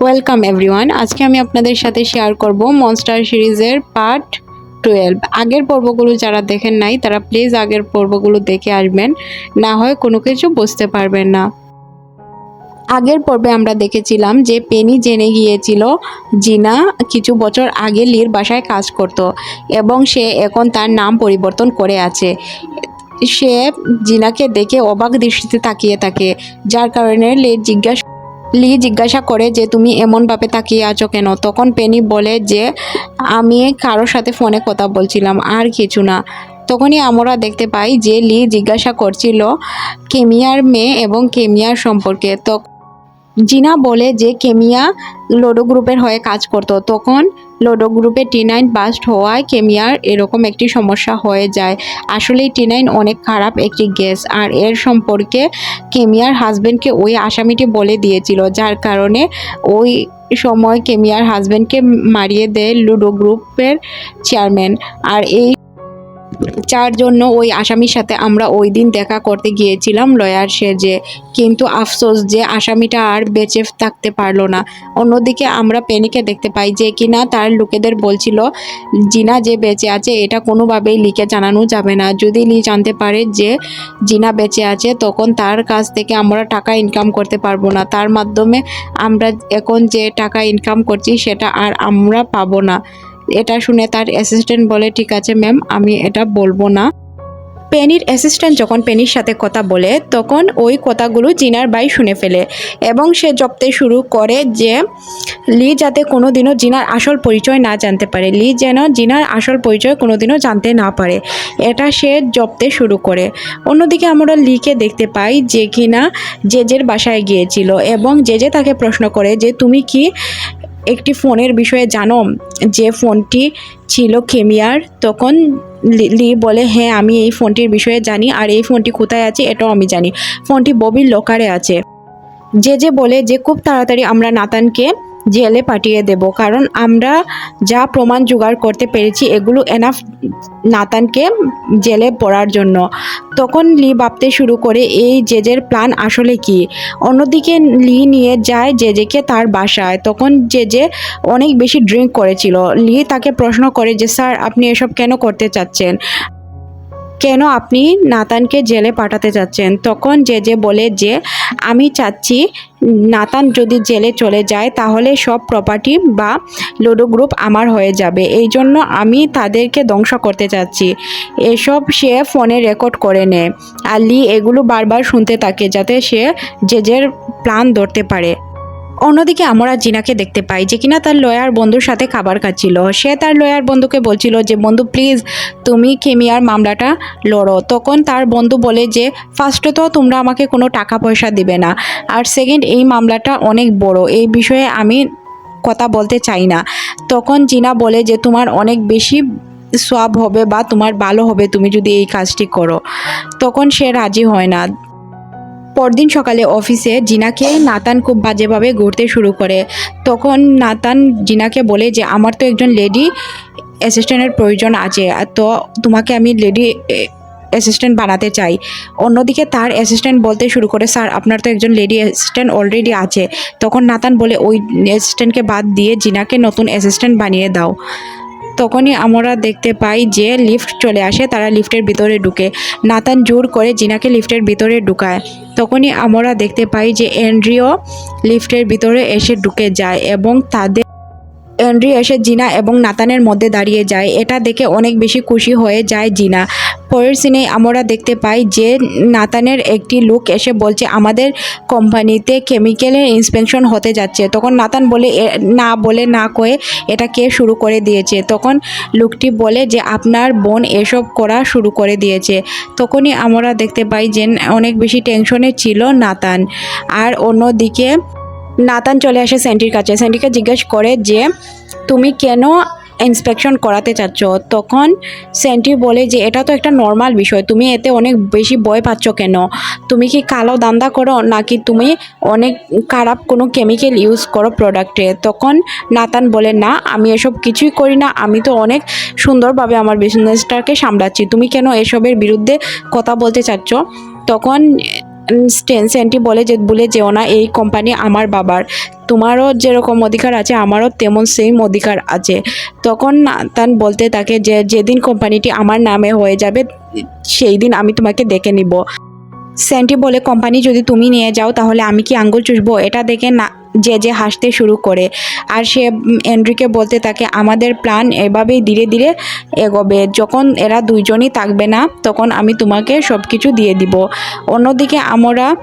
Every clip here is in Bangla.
ওয়েলকাম এভরিওয়ান আজকে আমি আপনাদের সাথে শেয়ার করব মনস্টার সিরিজের পার্ট টুয়েলভ আগের পর্বগুলো যারা দেখেন নাই, তারা প্লিজ আগের পর্বগুলো দেখে আসবেন। না হয় কোনো কিছু বুঝতে পারবেন না। আগের পর্বে আমরা দেখেছিলাম যে পেনি জেনে গিয়েছিল জিনা কিছু বছর আগে লির বাসায় কাজ করত এবং সে এখন তার নাম পরিবর্তন করে আছে। সে জিনাকে দেখে অবাক দৃষ্টিতে তাকিয়ে থাকে, যার কারণে লি জিজ্ঞাসা লি জিজ্ঞাসা করে যে, তুমি এমনভাবে তাকিয়ে আছো কেন? তখন পেনি বলে যে, আমি কারোর সাথে ফোনে কথা বলছিলাম, আর কিছু না। তখনই আমরা দেখতে পাই যে, লি জিজ্ঞাসা করছিল, কেমিয়ার মেয়ে এবং কেমিয়ার সম্পর্কে? তো জিনা বলে যে কেমিয়া লোডো গ্রুপের হয়ে কাজ করতো। তখন লোডো গ্রুপে টি নাইন বাস্ট হওয়ায় কেমিয়ার এরকম একটি সমস্যা হয়ে যায়। আসলেই টি নাইন অনেক খারাপ একটি গ্যাস। আর এর সম্পর্কে কেমিয়ার হাজব্যান্ডকে ওই আসামিটি বলে দিয়েছিল, যার কারণে ওই সময় কেমিয়ার হাজব্যান্ডকে মারিয়ে দেয় লুডো গ্রুপের চেয়ারম্যান। আর এই যার জন্য ওই আসামির সাথে আমরা ওই দিন দেখা করতে গিয়েছিলাম লয়ার সেজে কিন্তু আফসোস যে আসামিটা আর বেঁচে থাকতে পারল না। অন্যদিকে আমরা পেনিকে দেখতে পাই যে কিনা তার লোকেদের বলছিল, জিনা যে বেঁচে আছে, এটা কোনোভাবেই লিকে জানানো যাবে না। যদি লি জানতে পারে যে জিনা বেঁচে আছে, তখন তার কাছ থেকে আমরা টাকা ইনকাম করতে পারব না। তার মাধ্যমে আমরা এখন যে টাকা ইনকাম করছি, সেটা আর আমরা পাবো না। এটা শুনে তার অ্যাসিস্ট্যান্ট বলে, ঠিক আছে ম্যাম আমি এটা বলব না। পেনির অ্যাসিস্ট্যান্ট যখন পেনির সাথে কথা বলে, তখন ওই কথাগুলো জিনার বাই শুনে ফেলে এবং সে জপতে শুরু করে যে, লি যাতে কোনোদিনও জিনার আসল পরিচয় না জানতে পারে। লি যেন জিনার আসল পরিচয় কোনোদিনও জানতে না পারে। এটা সে জপতে শুরু করে। অন্যদিকে আমরা লিকে দেখতে পাই যে কিনা জেজের বাসায় গিয়েছিল এবং জেজে তাকে প্রশ্ন করে যে, তুমি কি একটি ফোনের বিষয়ে জানো? যে ফোনটি ছিল খেমিয়ার তখন লি- বলে হ্যাঁ আমি এই ফোনটির বিষয়ে জানি, আর এই ফোনটি কোথায় আছে এটাও আমি জানি। ফোনটি ববির লকারে আছে। যে যে বলে যে, খুব তাড়াতাড়ি আমরা নাতানকে জেলে পাঠিয়ে দেব। কারণ আমরা যা প্রমাণ জোগাড় করতে পেরেছি, এগুলো এনাফ নাতানকে জেলে পড়ার জন্য। তখন লি ভাবতে শুরু করে, এই জেজের প্ল্যান আসলে কি? অন্যদিকে লি নিয়ে যায় জেজেকে তার বাসায়। তখন জেজে অনেক বেশি ড্রিঙ্ক করেছিল। লি তাকে প্রশ্ন করে যে, স্যার, আপনি এসব কেন করতে চাচ্ছেন? কেন আপনি নাতানকে জেলে পাঠাতে চাচ্ছেন তখন যে যে বলে যে, আমি চাচ্ছি নাতান যদি জেলে চলে যায়, তাহলে সব প্রপার্টি বা লুডো গ্রুপ আমার হয়ে যাবে। এই জন্য আমি তাদেরকে ধ্বংস করতে চাচ্ছি। এসব সে ফোনে রেকর্ড করে নেয়। আর লি এগুলো বারবার শুনতে থাকে যাতে সে জেজের প্ল্যান ধরতে পারে। অন্যদিকে আমরা জিনাকে দেখতে পাই যে কিনা তার লয়ার বন্ধুর সাথে খাবার খাচ্ছিল। সে তার লয়ার বন্ধুকে বলছিল যে, বন্ধু প্লিজ তুমি কেমিয়ার মামলাটা লড়ো। তখন তার বন্ধু বলে যে ফার্স্টে তো তোমরা আমাকে কোনো টাকা পয়সা দিবে না, আর সেকেন্ড এই মামলাটা অনেক বড়, এই বিষয়ে আমি কথা বলতে চাই না। তখন জিনা বলে যে, তোমার অনেক বেশি সব হবে বা তোমার ভালো হবে, তুমি যদি এই কাজটি করো। তখন সে রাজি হয় না। পরদিন সকালে অফিসে জিনাকে নাতান খুব বাজেভাবে ঘুরতে শুরু করে। তখন নাতান জিনাকে বলে যে, আমার তো একজন লেডি অ্যাসিস্ট্যান্টের প্রয়োজন আছে তো তোমাকে আমি লেডি অ্যাসিস্ট্যান্ট বানাতে চাই। অন্যদিকে তার অ্যাসিস্ট্যান্ট বলতে শুরু করে, স্যার, আপনার তো একজন লেডি অ্যাসিস্ট্যান্ট অলরেডি আছে। তখন নাতান বলে, ওই অ্যাসিস্ট্যান্টকে বাদ দিয়ে জিনাকে নতুন অ্যাসিস্ট্যান্ট বানিয়ে দাও। তখনই আমরা দেখতে পাই যে লিফট চলে আসে, তারা লিফটের ভিতরে ঢুকে। নাতান জোর করে জিনাকে লিফটের ভিতরে ঢুকায়। তখনই আমরা দেখতে পাই যে এন্ড্রিও লিফটের ভিতরে এসে ঢুকে যায় এবং তাদের এন্ড্রি এসে জিনা এবং নাতানের মধ্যে দাঁড়িয়ে যায়। এটা দেখে অনেক বেশি খুশি হয়ে যায় জিনা। পরের সিনে আমরা দেখতে পাই যে নাতানের একটি লোক এসে বলছে, আমাদের কোম্পানিতে কেমিক্যালের ইন্সপেকশন হতে যাচ্ছে। তখন নাতান বলে, "এ- না বলে, না কয়ে এটা কে শুরু করে দিয়েছে? তখন লোকটি বলে যে, আপনার বোন এসব করা শুরু করে দিয়েছে। তখনই আমরা দেখতে পাই যে অনেক বেশি টেনশনে ছিল নাতান। আর অন্যদিকে নাতান চলে আসে স্যান্ডির কাছে। স্যান্ডিকে জিজ্ঞেস করে যে, তুমি কেন ইন্সপেকশন করাতে চাচ্ছ? তখন সেন্টি বলে যে, এটা তো একটা নর্মাল বিষয়। তুমি এতে অনেক বেশি ভয় পাচ্ছ কেন? তুমি কি কালো দান্দা করো, নাকি তুমি অনেক খারাপ কোনো কেমিক্যাল ইউজ করো প্রোডাক্টে তখন নাতান বলে, না, আমি এসব কিছুই করি না। আমি তো অনেক সুন্দরভাবে আমার বিজনেসটাকে সামলাচ্ছি। তুমি কেন এসবের বিরুদ্ধে কথা বলতে চাচ্ছ? তখন সেন্টি বলে যে, বলে যেও না, এই কোম্পানি আমার বাবার। তোমারও যেরকম অধিকার আছে, আমারও তেমন সেম অধিকার আছে। তখন নাতান বলতে থাকে যে, যেদিন কোম্পানিটি আমার নামে হয়ে যাবে, সেই দিন আমি তোমাকে দেখে নিব। স্যান্টি বলে কোম্পানি যদি তুমি নিয়ে যাও, তাহলে আমি কি আঙ্গুল চুষবো? এটা দেখে না যে যে হাসতে শুরু করে। আর সে এন্ড্রিকে বলতে থাকে, আমাদের প্ল্যান এভাবেই ধীরে ধীরে এগোবে। যখন এরা দুইজনই থাকবে না, তখন আমি তোমাকে সব কিছু দিয়ে দিব। অন্যদিকে আমরা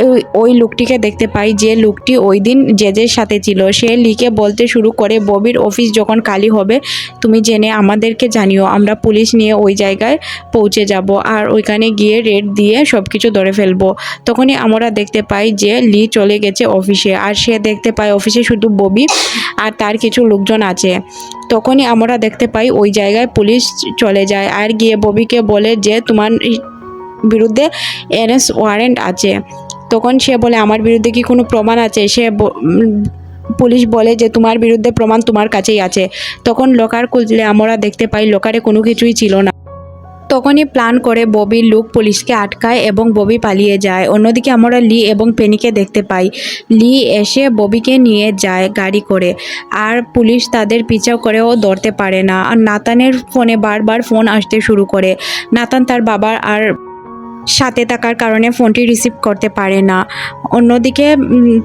ওই- ওই লোকটিকে দেখতে পাই যে, লোকটি ওই দিন জেজের সাথে ছিল। সে লিকে বলতে শুরু করে, ববির অফিস যখন খালি হবে, তুমি জেনে আমাদেরকে জানিও। আমরা পুলিশ নিয়ে ওই জায়গায় পৌঁছে যাব আর ওইখানে গিয়ে রেড দিয়ে সব কিছু ধরে ফেলব। তখনই আমরা দেখতে পাই যে, লি চলে গেছে অফিসে। আর সে দেখতে পায় অফিসে শুধু ববি আর তার কিছু লোকজন আছে। তখনই আমরা দেখতে পাই ওই জায়গায় পুলিশ চলে যায় আর গিয়ে ববিকে বলে যে তোমার বিরুদ্ধে অ্যারেস্ট ওয়ারেন্ট আছে। তখন সে বলে, আমার বিরুদ্ধে কি কোনো প্রমাণ আছে? সে পুলিশ বলে যে, তোমার বিরুদ্ধে প্রমাণ তোমার কাছেই আছে। তখন লোকার খুঁজলে আমরা দেখতে পাই লোকারে কোনো কিছুই ছিল না। তখনই প্ল্যান করে ববি লুক পুলিশকে আটকায় এবং ববি পালিয়ে যায়। অন্যদিকে আমরা লি এবং পেনিকে দেখতে পাই। লি এসে ববিকে নিয়ে যায় গাড়ি করে। আর পুলিশ তাদের পিছাও করেও ধরতে পারে না। আর নাতানের ফোনে বারবার ফোন আসতে শুরু করে। নাতান তার বাবার আর সাথে থাকার কারণে ফোনটি রিসিভ করতে পারে না। অন্যদিকে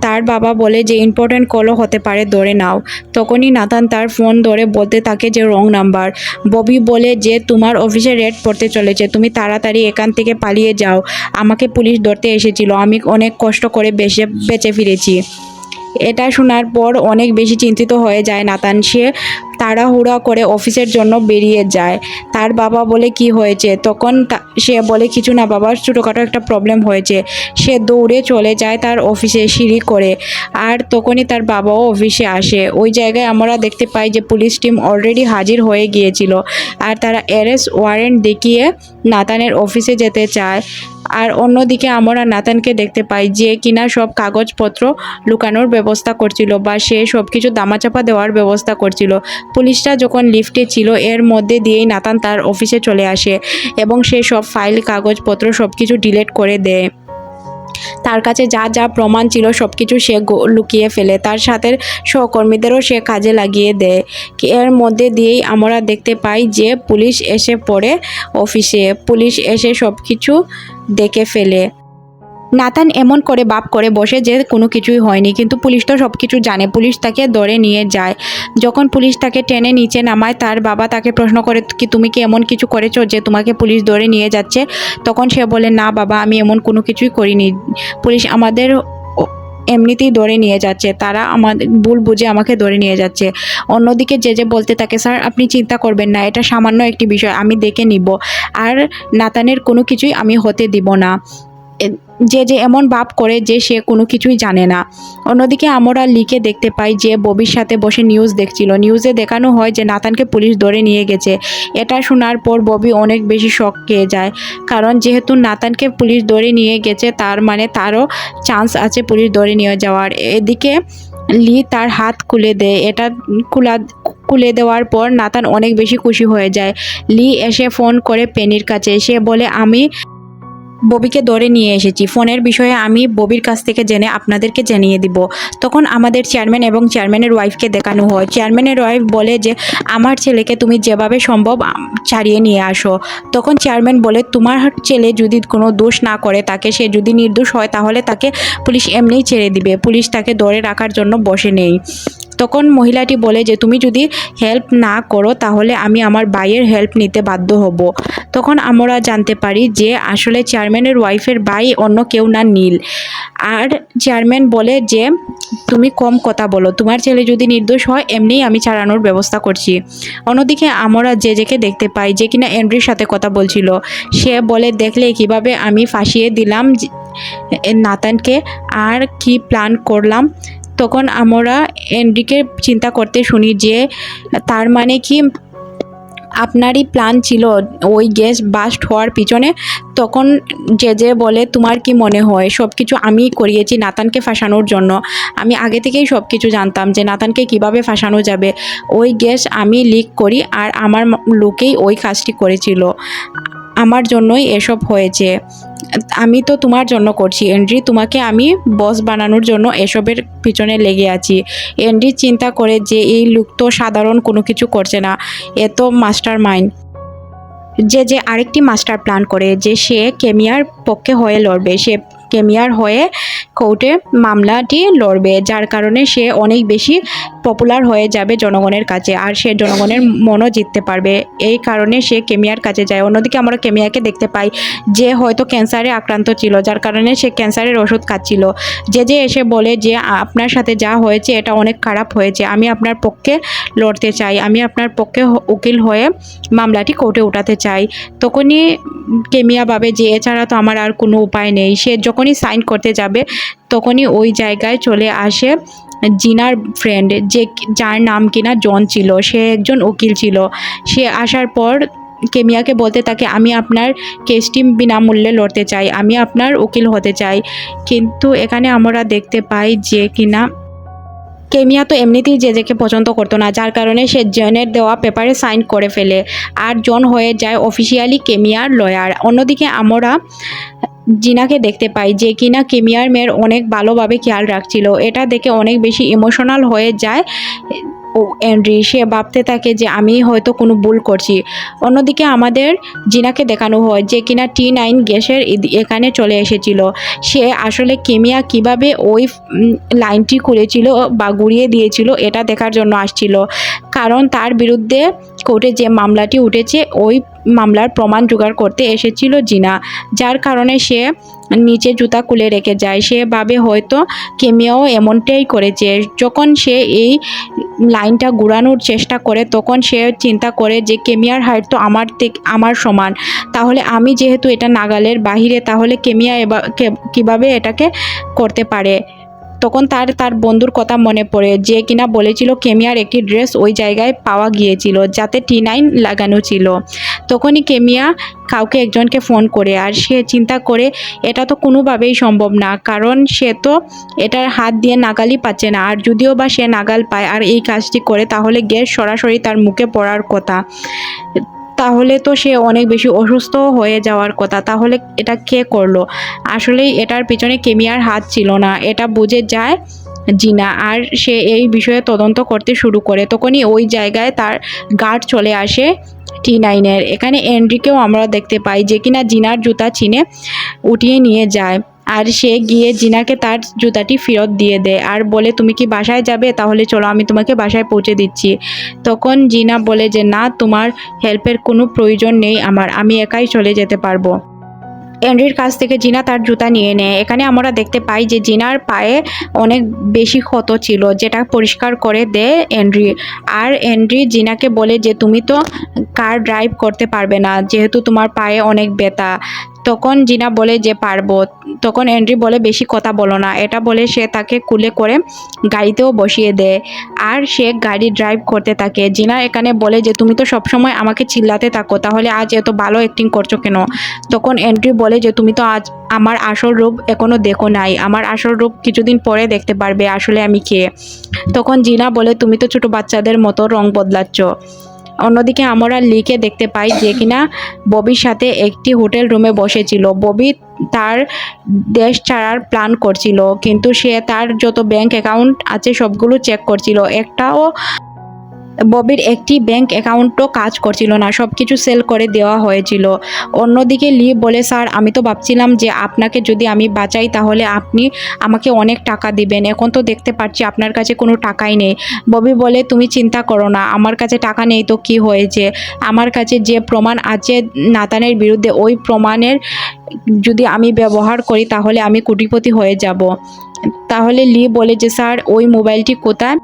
তার বাবা বলে যে ইম্পর্ট্যান্ট কলও হতে পারে, ধরে নাও। তখনই নাতান তার ফোন ধরে বলতে থাকে যে রং নাম্বার ববি বলে যে, তোমার অফিসে রেড পড়তে চলেছে, তুমি তাড়াতাড়ি এখান থেকে পালিয়ে যাও। আমাকে পুলিশ ধরতে এসেছিল, আমি অনেক কষ্ট করে বেঁচে বেঁচে ফিরেছি। এটা শোনার পর অনেক বেশি চিন্তিত হয়ে যায় নাতান। সে তাড়াহুড়া করে অফিসের জন্য বেরিয়ে যায়। তার বাবা বলে, কি হয়েছে? তখন সে বলে, কিছু না বাবার ছোটোখাটো একটা প্রবলেম হয়েছে। সে দৌড়ে চলে যায় তার অফিসে সিঁড়ি করে। আর তখনই তার বাবাও অফিসে আসে। ওই জায়গায় আমরা দেখতে পাই যে, পুলিশ টিম অলরেডি হাজির হয়ে গিয়েছিল। আর তারা অ্যারেস্ট ওয়ারেন্ট দেখিয়ে নাতানের অফিসে যেতে চায়। আর অন্যদিকে আমরা নাতানকে দেখতে পাই যে, কিনা সব কাগজপত্র লুকানোর ব্যবস্থা করছিল বা সে সব কিছু দামাচাপা দেওয়ার ব্যবস্থা করছিল। পুলিশরা যখন লিফটে ছিল, এর মধ্যে দিয়েই নাতান তার অফিসে চলে আসে এবং সে সব ফাইল, কাগজপত্র সব কিছু ডিলিট করে দেয়। তার কাছে যা যা প্রমাণ ছিল সব কিছু সে লুকিয়ে ফেলে। তার সাথে সহকর্মীদেরও সে কাজে লাগিয়ে দেয়। এর মধ্যে দিয়েই আমরা দেখতে পাই যে পুলিশ এসে পড়ে অফিসে। পুলিশ এসে সব কিছু দেখে ফেলে। নাতান এমন করে বাপ করে বসে যে কোনো কিছুই হয়নি। কিন্তু পুলিশ তো সব কিছু জানে। পুলিশ তাকে ধরে নিয়ে যায়। যখন পুলিশ তাকে টেনে নিচে নামায়, তার বাবা তাকে প্রশ্ন করে, কি তুমি কি এমন কিছু করেছ যে তোমাকে পুলিশ ধরে নিয়ে যাচ্ছে? তখন সে বলে, না বাবা, আমি এমন কোনো কিছুই করিনি। পুলিশ আমাদের এমনিতেই ধরে নিয়ে যাচ্ছে। তারা আমাদের ভুল বুঝে আমাকে ধরে নিয়ে যাচ্ছে। অন্যদিকে যে যে বলতে থাকে, স্যার, আপনি চিন্তা করবেন না, এটা সামান্য একটি বিষয়, আমি দেখে নিব। আর নাতানের কোনো কিছুই আমি হতে দিব না। যে যে এমন ভাব করে যে সে কোনো কিছুই জানে না। অন্যদিকে আমরা লিখে দেখতে পাই যে ববির সাথে বসে নিউজ দেখছিল। নিউজে দেখানো হয় যে নাতানকে পুলিশ ধরে নিয়ে গেছে। এটা শোনার পর ববি অনেক বেশি শখ খেয়ে যায়। কারণ যেহেতু নাতানকে পুলিশ ধরে নিয়ে গেছে, তার মানে তারও চান্স আছে পুলিশ ধরে নিয়ে যাওয়ার। এদিকে লি তার হাত খুলে দেয়। এটা খুলা খুলে দেওয়ার পর নাতান অনেক বেশি খুশি হয়ে যায়। লি এসে ফোন করে পেনির কাছে। সে বলে, আমি ববিকে ধরে নিয়ে এসেছি। ফোনের বিষয়ে আমি ববির কাছ থেকে জেনে আপনাদেরকে জানিয়ে দিব। তখন আমাদের চেয়ারম্যান এবং চেয়ারম্যানের ওয়াইফকে দেখানো হয়। চেয়ারম্যানের ওয়াইফ বলে যে, আমার ছেলেকে তুমি যেভাবে সম্ভব ছাড়িয়ে নিয়ে আসো। তখন চেয়ারম্যান বলে, তোমার ছেলে যদি কোনো দোষ না করে, তাকে সে যদি নির্দোষ হয়, তাহলে তাকে পুলিশ এমনিই ছেড়ে দিবে। পুলিশ তাকে ধরে রাখার জন্য বসে নেই। তখন মহিলাটি বলে যে, তুমি যদি হেল্প না করো, তাহলে আমি আমার ভাইয়ের হেল্প নিতে বাধ্য হব। তখন আমরা জানতে পারি যে, আসলে চেয়ারম্যানের ওয়াইফের ভাই অন্য কেউ না, নীল। আর চেয়ারম্যান বলে যে, তুমি কম কথা বলো, তোমার ছেলে যদি নির্দোষ হয়, এমনিই আমি ছাড়ানোর ব্যবস্থা করছি। অন্যদিকে আমরা যে যেকে দেখতে পাই যে কিনা এন্ড্রির সাথে কথা বলছিল, সে বলে, দেখলে কীভাবে আমি ফাঁসিয়ে দিলাম নাতানকে, আর কি প্ল্যান করলাম তখন আমরা এন্ড্রিকে চিন্তা করতে শুনি যে, তার মানে কি? আপনারই প্ল্যান ছিল ওই গ্যাস বাস্ট হওয়ার পিছনে? তখন যে যে বলে, তোমার কি মনে হয়? সব কিছু আমি করিয়েছি নাতানকে ফাঁসানোর জন্য। আমি আগে থেকেই সব কিছু জানতাম যে নাতানকে কীভাবে ফাঁসানো যাবে। ওই গ্যাস আমি লিক করি আর আমার লোকেই ওই কাজটি করেছিল। আমার জন্যই এসব হয়েছে। আমি তো তোমার জন্য করছি। এন্ড্রি, তোমাকে আমি বস বানানোর জন্য এসবের পিছনে লেগে আছি। এন্ড্রি চিন্তা করে যে এই লোক তো সাধারণ কোনো কিছু করছে না। এ তো মাস্টার মাইন্ড। যে যে আরেকটি মাস্টার প্ল্যান করে যে সে কেমিয়ার পক্ষে হয়ে লড়বে। সে কেমিয়ার হয়ে কোর্টে মামলাটি লড়বে, যার কারণে সে অনেক বেশি পপুলার হয়ে যাবে জনগণের কাছে, আর সে জনগণের মনও জিততে পারবে। এই কারণে সে কেমিয়ার কাছে যায়। অন্যদিকে আমরা কেমিয়াকে দেখতে পাই, যে হয়তো ক্যান্সারে আক্রান্ত ছিল, যার কারণে সে ক্যান্সারের ওষুধ খাচ্ছিল। যে যে এসে বলে যে আপনার সাথে যা হয়েছে, এটা অনেক খারাপ হয়েছে, আমি আপনার পক্ষে লড়তে চাই, আমি আপনার পক্ষে উকিল হয়ে মামলাটি কোর্টে উঠাতে চাই। তখনই কেমিয়া ভাবে যে এছাড়া তো আমার আর কোনো উপায় নেই। সে যখনই সাইন করতে যাবে, তখনই ওই জায়গায় চলে আসে জিনার ফ্রেন্ড যে যার নাম কিনা জন ছিল, সে একজন উকিল ছিল। সে আসার পর কেমিয়াকে বলতে থাকে, আমি আপনার কেসটি বিনামূল্যে লড়তে চাই, আমি আপনার উকিল হতে চাই। কিন্তু এখানে আমরা দেখতে পাই যে কিনা কেমিয়া তো এমনিতেই যে যেকে পছন্দ করতো না, যার কারণে সে জনের দেওয়া পেপারে সাইন করে ফেলে। আর জন হয়ে যায় অফিসিয়ালি কেমিয়ার লয়ার অন্যদিকে আমরা জিনাকে দেখতে পাই যে কিনা কিমিয়ার মেয়ের অনেক ভালোভাবে খেয়াল রাখছিল। এটা দেখে অনেক বেশি ইমোশনাল হয়ে যায়। ও এন্ড্রি সে ভাবতে থাকে যে আমি হয়তো কোনো ভুল করছি। অন্যদিকে আমাদের জিনাকে দেখানো হয় যে কিনা টি নাইন গ্যাসের এখানে চলে এসেছিল। সে আসলে কেমিয়া কীভাবে ওই লাইনটি করেছিল বা গুড়িয়ে দিয়েছিল এটা দেখার জন্য আসছিল। কারণ তার বিরুদ্ধে কোর্টে যে মামলাটি উঠেছে, ওই মামলার প্রমাণ জোগাড় করতে এসেছিল জিনা। যার কারণে সে নিচে জুতা খুলে রেখে যায়। সেভাবে হয়তো কেমিয়াও এমনটাই করেছে। যখন সে এই লাইনটা ঘুরানোর চেষ্টা করে, তখন সে চিন্তা করে যে, কেমিয়ার হাইট তো আমার থেকে, আমার সমান। তাহলে আমি যেহেতু এটা নাগালের বাহিরে, তাহলে কেমিয়া এবার কীভাবে এটাকে করতে পারে? তখন তার তার বন্ধুর কথা মনে পড়ে যে কিনা বলেছিল কেমিয়ার একটি ড্রেস ওই জায়গায় পাওয়া গিয়েছিল যাতে টি নাইন লাগানো ছিল। তখনই কেমিয়া কাউকে একজনকে ফোন করে আর সে চিন্তা করে, এটা তো কোনোভাবেই সম্ভব না, কারণ সে তো এটার হাত দিয়ে নাগালই পাচ্ছে না। আর যদিও বা সে নাগাল পায় আর এই কাজটি করে, তাহলে গ্যাস সরাসরি তার মুখে পড়ার কথা। তাহলে তো সে অনেক বেশি অসুস্থ হয়ে যাওয়ার কথা। তাহলে এটা কে করল? আসলেই এটার পিছনে কেমিয়ার হাত ছিল না। এটা বুঝে যায় জিনা, আর সে এই বিষয়ে তদন্ত করতে শুরু করে। তখনই ওই জায়গায় তার গার্ড চলে আসে টি নাইনের। এখানে এন্ড্রিকেও আমরা দেখতে পাই যে কিনা জিনার জুতা চিনে উঠিয়ে নিয়ে যায়। আর সে গিয়ে জিনাকে তার জুতাটি ফেরত দিয়ে দেয় আর বলে, তুমি কি বাসায় যাবে? তাহলে চলো, আমি তোমাকে বাসায় পৌঁছে দিচ্ছি। তখন জিনা বলে যে, না, তোমার হেল্পের কোনো প্রয়োজন নেই আমার, আমি একাই চলে যেতে পারব। এন্ড্রির কাছ থেকে জিনা তার জুতা নিয়ে নেয়। এখানে আমরা দেখতে পাই যে জিনার পায়ে অনেক বেশি ক্ষত ছিল, যেটা পরিষ্কার করে দেয় এন্ড্রি আর এন্ড্রি জিনাকে বলে যে, তুমি তো কার ড্রাইভ করতে পারবে না, যেহেতু তোমার পায়ে অনেক ব্যথা। তখন জিনা বলে যে পারব। তখন এন্ড্রি বলে, বেশি কথা বলো না। এটা বলে সে তাকে কুলে করে গাড়িতেও বসিয়ে দেয়। আর সে গাড়ি ড্রাইভ করতে থাকে। জিনা এখানে বলে যে, তুমি তো সবসময় আমাকে চিল্লাতে থাকো, তাহলে আজ এত ভালো অ্যাক্টিং করছ কেন? তখন এন্ট্রি বলে যে, তুমি তো আজ আমার আসল রূপ এখনও দেখো নাই। আমার আসল রূপ কিছুদিন পরে দেখতে পারবে আসলে আমি কে? তখন জিনা বলে, তুমি তো ছোট বাচ্চাদের মতো রং বদলাচ্ছ। অন্যদিকে আমরা লিকে দেখতে পাই যে কিনা ববির সাথে একটি হোটেল রুমে বসেছিল। ববি তার দেশ ছাড়ার প্ল্যান করছিল, কিন্তু সে তার যত ব্যাংক অ্যাকাউন্ট আছে সবগুলো চেক করছিল। একটাও ববির একটি ব্যাংক অ্যাকাউন্টও কাজ করছিল না সব কিছু সেল করে দেওয়া হয়েছিল। অন্যদিকে লি বলে, স্যার, আমি তো ভাবছিলাম যে আপনাকে যদি আমি বাঁচাই তাহলে আপনি আমাকে অনেক টাকা দিবেন। এখন তো দেখতে পাচ্ছি আপনার কাছে কোনো টাকাই নেই। ববি বলে, তুমি চিন্তা করো না, আমার কাছে টাকা নেই তো কি হয়েছে? আমার কাছে যে প্রমাণ আছে নাতানের বিরুদ্ধে, ওই প্রমাণের যদি আমি ব্যবহার করি তাহলে আমি কোটিপতি হয়ে যাব। তাহলে লি বলে যে, স্যার, ওই মোবাইলটি কোথায়?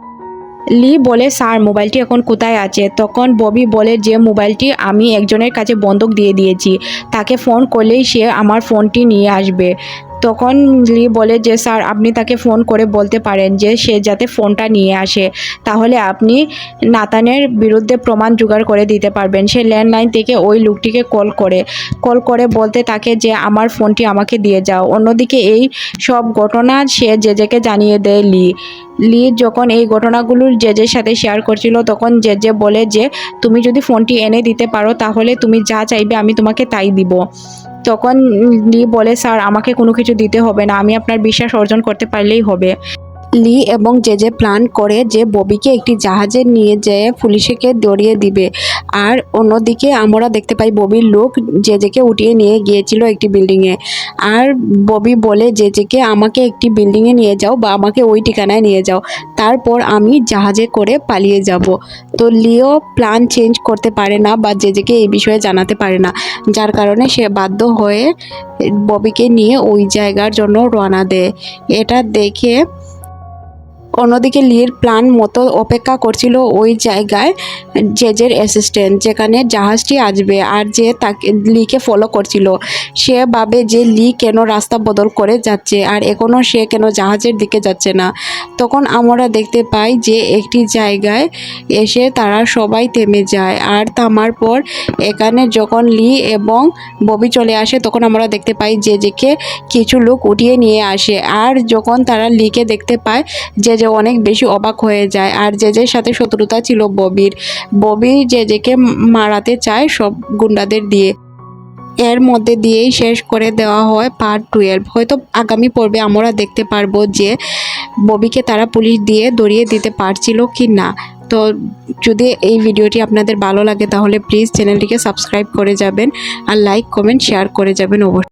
লি বলে, স্যার, মোবাইলটি এখন কোথায় আছে? তখন ববি বলে, যে মোবাইলটি আমি একজনের কাছে বন্ধক দিয়ে দিয়েছি, তাকে ফোন করলেই সে আমার ফোনটি নিয়ে আসবে। তখন লি বলে যে, স্যার, আপনি তাকে ফোন করে বলতে পারেন যে, সে যাতে ফোনটা নিয়ে আসে। তাহলে আপনি নাতানের বিরুদ্ধে প্রমাণ জোগাড় করে দিতে পারবেন। সে ল্যান্ডলাইন থেকে ওই লোকটিকে কল করে। কল করে বলতে থাকে যে, আমার ফোনটি আমাকে দিয়ে যাও। অন্যদিকে এই সব ঘটনা সে জেজেকে জানিয়ে দেয় লি। লি যখন এই ঘটনাগুলো জেজের সাথে শেয়ার করছিল, তখন জেজে বলে যে, তুমি যদি ফোনটি এনে দিতে পারো, তাহলে তুমি যা চাইবে আমি তোমাকে তাই দিব। তখন বলে, স্যার, আমাকে কোনো কিছু দিতে হবে না। আমি আপনার বিশ্বাস অর্জন করতে পারলেই হবে। লি এবং যে যে প্ল্যান করে যে ববিকে একটি জাহাজে নিয়ে যেয়ে পুলিশকে দড়িয়ে দিবে। আর অন্যদিকে আমরা দেখতে পাই ববির লোক যে জেকে উঠিয়ে নিয়ে গিয়েছিল একটি বিল্ডিংয়ে। আর ববি বলে, যে জেকে আমাকে একটি বিল্ডিংয়ে নিয়ে যাও বা আমাকে ওই ঠিকানায় নিয়ে যাও, তারপর আমি জাহাজে করে পালিয়ে যাব। তো লিও প্ল্যান চেঞ্জ করতে পারে না বা যে জেকে এই বিষয়ে জানাতে পারে না। যার কারণে সে বাধ্য হয়ে ববিকে নিয়ে ওই জায়গার জন্য রওনা দেয়। এটা দেখে অন্যদিকে লির প্ল্যান মতো অপেক্ষা করছিল ওই জায়গায় জেজের অ্যাসিস্ট্যান্ট, যেখানে জাহাজটি আসবে আর যে তাকে লিকে ফলো করছিল। সে ভাবে যে লি কেন রাস্তা বদল করে যাচ্ছে আর এখনও সে কেন জাহাজের দিকে যাচ্ছে না। তখন আমরা দেখতে পাই যে একটি জায়গায় এসে তারা সবাই থেমে যায় আর থামার পর এখানে যখন লি এবং ববি চলে আসে, তখন আমরা দেখতে পাই যেকে কিছু লোক উঠিয়ে নিয়ে আসে। আর যখন তারা লিকে দেখতে পায় যে যে অনেক বেশি অবাক হয়ে যায়। আর যে যে সাথে শত্রুতা ছিল ববির, ববি যে যেকে মারাতে চায় সব গুন্ডাদের দিয়ে। এর মধ্যে দিয়েই শেষ করে দেওয়া হয় পার্ট টুয়েলভ হয়তো আগামী পর্বে আমরা দেখতে পারব যে ববিকে তারা পুলিশ দিয়ে দড়িয়ে দিতে পারছিল কি না। তো যদি এই ভিডিওটি আপনাদের ভালো লাগে তাহলে প্লিজ চ্যানেলটিকে সাবস্ক্রাইব করে যাবেন আর লাইক কমেন্ট শেয়ার করে যাবেন অবশ্যই।